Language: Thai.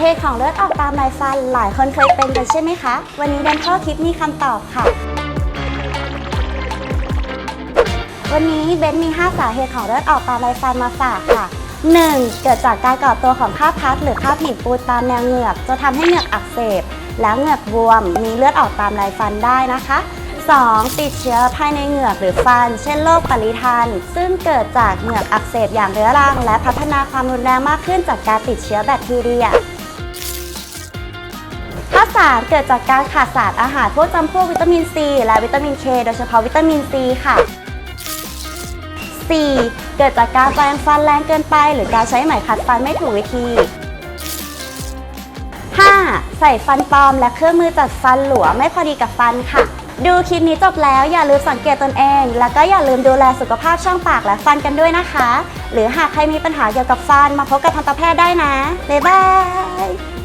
เหตุของเลือดออกตามลายฟัน หลายคนเคยเป็นกันใช่ไหมคะ วันนี้ Dental Tip มีคำตอบค่ะ วันนี้เบนมี 5 สาเหตุของเลือดออกตามลายฟันมาฝากค่ะ 1. เกิดจากการก่อตัวของข้าวพัดหรือข้าวผิดปูดตามแนวเหงือกจะทำให้เหงือกอักเสบ แล้วเหงือกบวม มีเลือดออกตามลายฟันได้นะคะ 2. ติดเชื้อภายในเหงือกหรือฟัน เช่นโรคปริทัน ซึ่งเกิดจากเหงือกอักเสบอย่างเรื้อรัง และพัฒนาความรุนแรงมากขึ้นจากการติดเชื้อแบคทีเรีย ข้อ3เกิดจากการขาดสารอาหารพวกจำพวกวิตามินซีและวิตามินเคโดยเฉพาะวิตามินซีค่ะ 4. เกิดจากการแปรงฟันแรงเกินไป หรือการใช้ไหมขัดฟันไม่ถูกวิธี 5. ใส่ฟันปลอมและเครื่องมือจัดฟันหลวมไม่พอดีกับฟันค่ะ ดูคลิปนี้จบแล้วอย่าลืมสังเกตตนเอง แล้วก็อย่าลืมดูแลสุขภาพช่องปากและฟันกันด้วยนะคะ หรือหากใครมีปัญหาเกี่ยวกับฟันมาพบกับทันตแพทย์ได้นะบ๊ายบาย